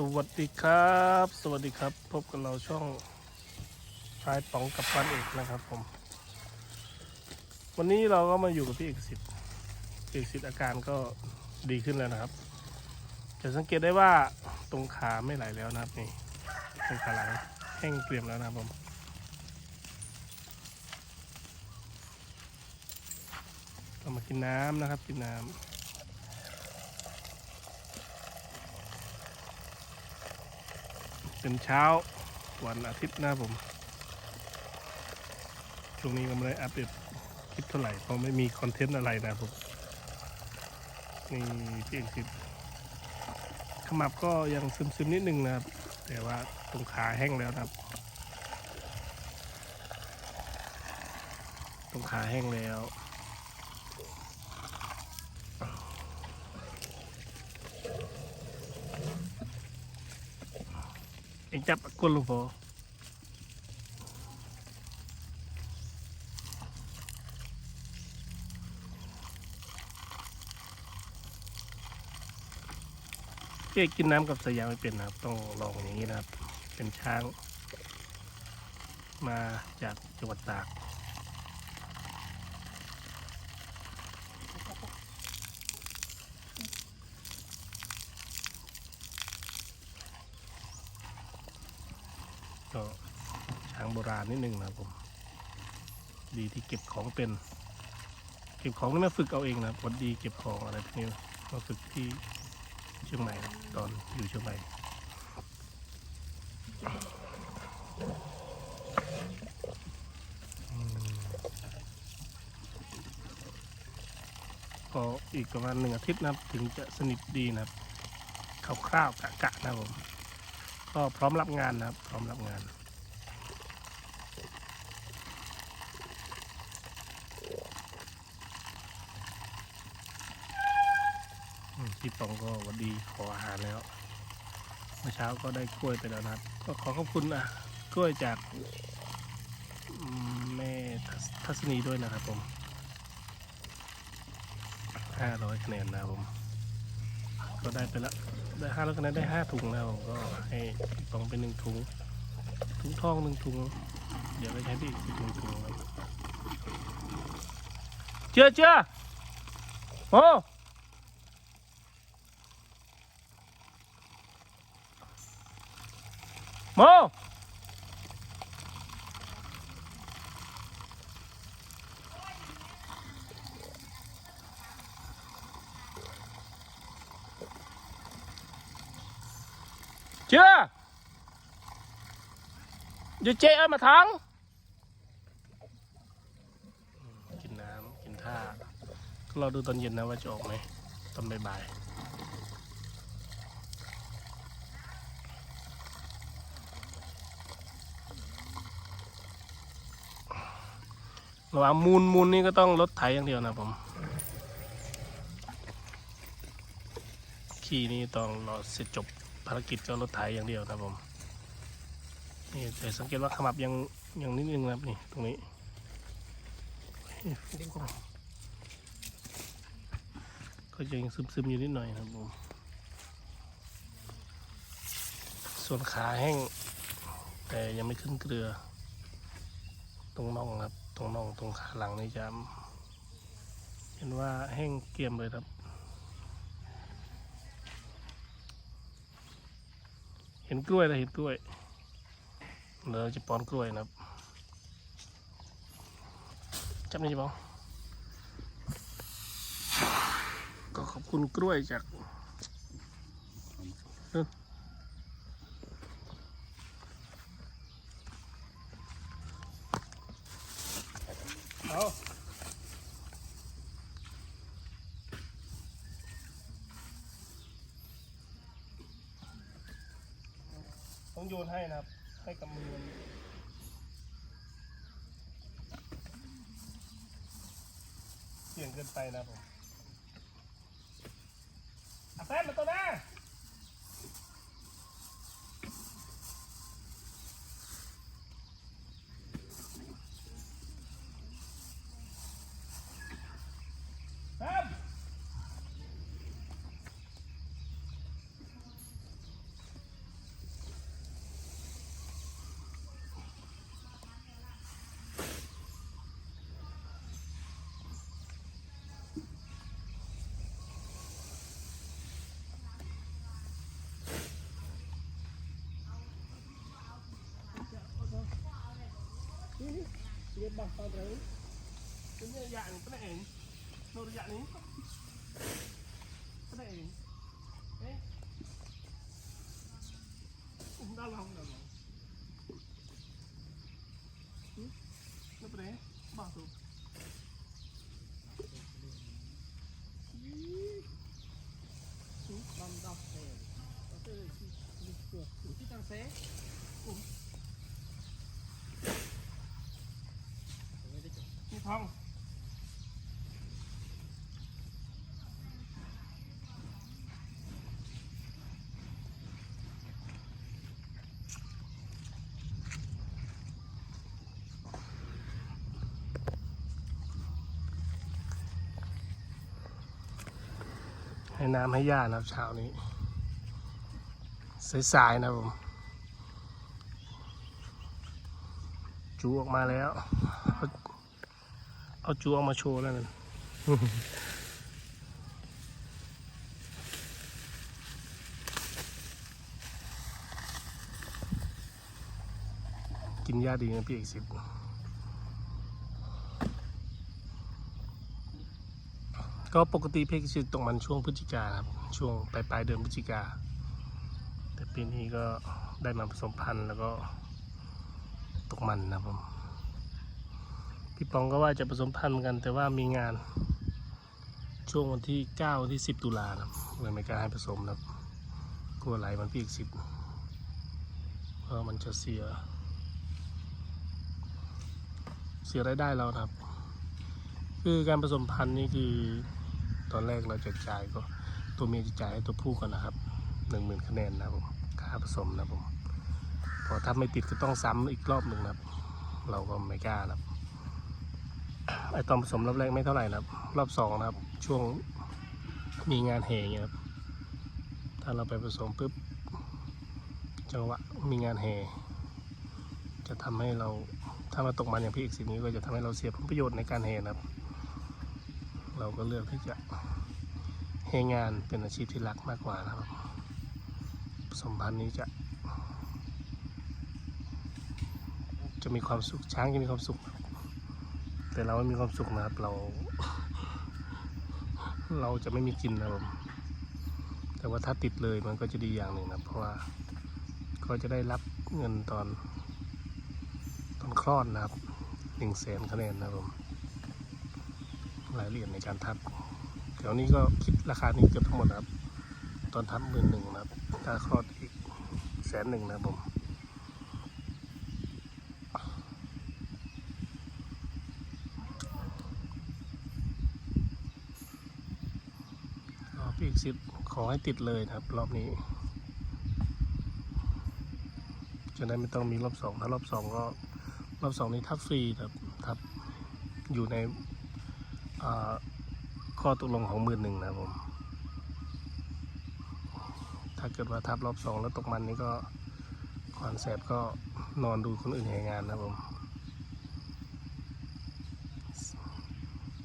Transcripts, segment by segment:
สวัสดีครับ สวัสดีครับ พบกับเราช่องพายป๋องกับปันเอกนะครับผม วันนี้เราก็มาอยู่กับพี่เอกสิทธิ์เอกสิทธิ์อาการก็ดีขึ้นแล้วนะครับ จะสังเกตได้ว่าตรงขาไม่ไหลแล้วนะครับนี่ตรงขาหลังแห้งเกรียมแล้วนะครับผมเรามากินน้ำนะครับ กินน้ำ เป็นเช้าวันอาทิตย์นะผม ช่วงนี้ก็ไม่ได้อัปเดตคลิปเท่าไหร่ เพราะไม่มีคอนเทนต์อะไรนะผม นี่พี่เอกสิทธิ์ขมับก็ยังซึมๆนิดนึงนะครับ แต่ว่าตรงขาแห้งแล้วนะครับ ตรงขาแห้งแล้ว เองจับกุลูกพอเจ๊กินน้ำกับสายางไม่เป็นนะครับ ต้องลองอย่างนี้นะครับ เป็นช้าง มาจากจังหวัดตากช้างโบราณนิดนึงนะครับผม ดีที่เก็บของเป็น เก็บของนี่มาฝึกเอาเองนะครับวันดีเก็บของอะไรพวกนี้มาฝึกที่เชียงใหม่ตอนอยู่เชียงใหม่อืมก็อีกประมาณหนึ่งอาทิตย์นะถึงจะสนิทดีนะครับคร่าวๆกะๆนะครับผมก็พร้อมรับงานนะครับ พร้อมรับงาน พี่ปองก็วันดีขออาหารแล้วเมื่อเช้าก็ได้กล้วยไปแล้วนะครับ ก็ขอขอบคุณอะกล้วยจากแม่ทัศนีด้วยนะครับผมห้าร้อยคะแนนนะครับผม ก็ได้ไปละได้ห้าร้อยคะแนนได้ห้าถุงแล้วก็ให้พี่ปองเป็นหนึ่งถุง ถุงทองหนึ่งถุง เดี๋ยวไปใช้พี่อีกหนึ่งถุงครับเชื่อเชื่อโอ้ โมเชื่อเดี๋ยวเจ๊เอามาทั้งกินน้ำกินท่า ก็รอดูตอนเย็นนะว่าจะออกไหมตอนบ่ายๆ ระหว่างมูลมูลนี่ก็ต้องรถไถอย่างเดียวนะผม ขี่นี่ต้องรอเสร็จจบภารกิจก็รถไถอย่างเดียวนะผม นี่แต่สังเกตว่าขมับยังยังนิดนึงนะครับนี่ตรงนี้ก็ยังซึมๆอยู่นิดหน่อยนะครับผม ส่วนขาแห้ง แต่ยังไม่ขึ้นเกลือ ตรงน่องครับ ตรงน่องตรงขาหลังนี่จะเห็นว่าแห้งเกรียมเลยครับ เห็นกล้วยนะเห็นกล้วยเราจะป้อนกล้วยนะครับจับนี่จะบอกก็ขอบคุณกล้วยจาก เอาต้องโยนให้นะครับ ให้กับมือมันเสี่ยงเกินไปนะผมอาแฟนมาตัวหน้า bằng tao đấy cái này dạng cái này nó dạng นี้ cái này đấy cũng đau lòng rồi như phong ให้น้ำให้ย่านะครับเช้านี้สายๆนะผม จูออกมาแล้ว เอาจูออกมาโชว์แล้วนั่นกินหญ้าดีนะพี่เอกสิบก็ปกติเพกสิบตกมันช่วงพฤศจิกาครับ ช่วงปลายปลายเดือนพฤศจิกา แต่ปีนี้ก็ได้มาผสมพันธุ์แล้วก็ตกมันนะครับผม พี่ปองก็ว่าจะผสมพันธุ์เหมือนกัน แต่ว่ามีงาน ช่วงวันที่เก้าที่สิบตุลานะครับเลยไม่กล้าให้ผสมนะครับกลัวไหลมันพี่อีกสิบเพราะมันจะเสีย เสียรายได้เราครับ คือการผสมพันธุ์นี่คือตอนแรกเราจะจ่ายก็ตัวเมียจะจ่ายให้ตัวผู้ก่อนนะครับหนึ่งหมื่นคะแนนนะครับผมค่าผสมนะครับผมพอถ้าไม่ติดก็ต้องซ้ำอีกรอบหนึ่งนะครับ เราก็ไม่กล้านะครับ ไอตอนผสมรอบแรกไม่เท่าไหร่นะครับ รอบสองนะครับ ช่วงมีงานแห่อย่างเงี้ยครับ ถ้าเราไปผสมปุ๊บจังหวะมีงานแห่จะทำให้เราถ้ามาตกมันอย่างพี่อีกสิ่งนี้ก็จะทำให้เราเสียผลประโยชน์ในการเฮนะครับ เราก็เลือกที่จะเฮงานเป็นอาชีพที่รักมากกว่านะครับ สมพันธ์นี้จะ จะมีความสุขช้างจะมีความสุข แต่เราไม่มีความสุขนะครับ เรา เราจะไม่มีกินนะครับผมแต่ว่าถ้าติดเลยมันก็จะดีอย่างหนึ่งนะเพราะว่าก็จะได้รับเงินตอน ตอนคลอดนะครับหนึ่งแสนคะแนนนะครับผมรายละเอียดในการทับแถวนี้ก็คิดราคานี้เกือบทั้งหมดนะครับ ตอนทับหมื่นหนึ่งนะครับถ้าคลอดอีกแสนหนึ่งนะครับผมก็พี่อีก สิบขอให้ติดเลยนะครับ รอบนี้จะได้ไม่ต้องมีรอบสองถ้ารอบสองก็รอบสองนี้ทับฟรีครับทับอยู่ในข้อตกลงของหมื่นหนึ่งนะผม ถ้าเกิดว่าทับรอบสองแล้วตกมันนี่ก็ขวานแสบก็นอนดูคนอื่นแหงานนะผม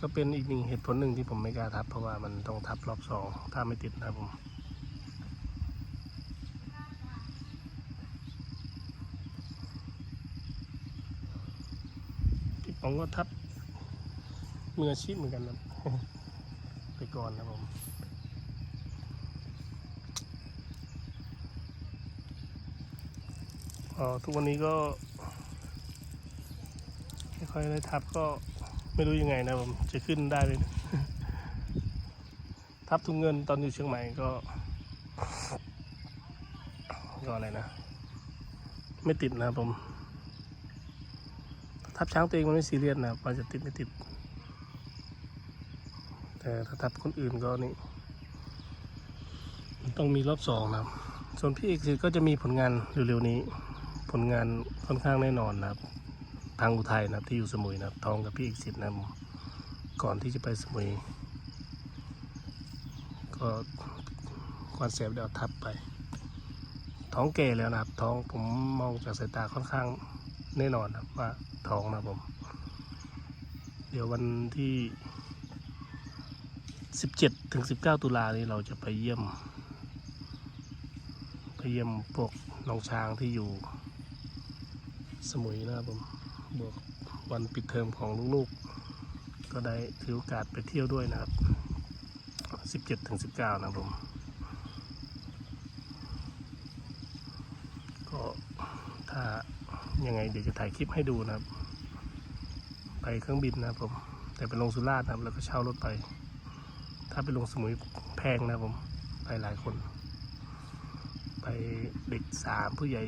ก็เป็นอีกหนึ่งเหตุผลหนึ่งที่ผมไม่กล้าทับ เพราะว่ามันต้องทับรอบสองถ้าไม่ติดนะครับผมพี่ปองก็ทับมืออาชีพเหมือนกันนะไปก่อนนะผมออทุกวันนี้ก็ไม่ค่อยได้ทับก็ ไม่รู้ยังไงนะผมจะขึ้นได้เลย ทับทุงเงินตอนอยู่เชียงใหม่ก็ ก็อะไรนะ ไม่ติดนะผม ทับช้างตัวเองมันไม่ซีเรียสนะครับว่าจะติดไม่ติด แต่ถ้าทับคนอื่นก็นี่ต้องมีรอบสองนะครับส่วนพี่เอกสิก็จะมีผลงานเร็วๆนี้ ผลงานค่อนข้างแน่นอนนะครับ ทางอุทัยนะครับที่อยู่สมุยนะครับท้องกับพี่เอกสิทธิ์นะครับก่อนที่จะไปสมุย ก็ควานเสียบเดี๋ยวทับไป ท้องเกแล้วนะครับ ท้องผมมองจากสายตาค่อนข้างแน่นอนครับว่าท้องนะครับผม เดี๋ยววันที่ 17ถึง19 ตุลานี้เราจะไปเยี่ยม ไปเยี่ยมพวกน้องช้างที่อยู่สมุยนะครับผม บวกวันปิดเทอมของลูกๆ ก็ได้ถือโอกาสไปเที่ยวด้วยนะครับ 17ถึง19 นะครับผม ก็ถ้ายังไงเดี๋ยวจะถ่ายคลิปให้ดูนะครับ ไปเครื่องบินนะครับผม แต่ไปลงสุราษฎร์นะครับ แล้วก็เช่ารถไป ถ้าไปลงสมุยแพงนะครับผม ไปหลายคน ไปเด็กสามผู้ใหญ่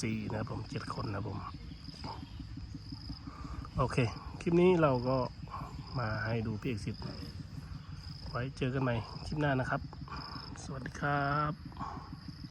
สี่นะครับผมเจ็ดคนนะครับผม โอเค คลิปนี้เราก็มาให้ดูพี่เอกสิทธิ์ไว้เจอกันใหม่คลิปหน้านะครับ สวัสดีครับ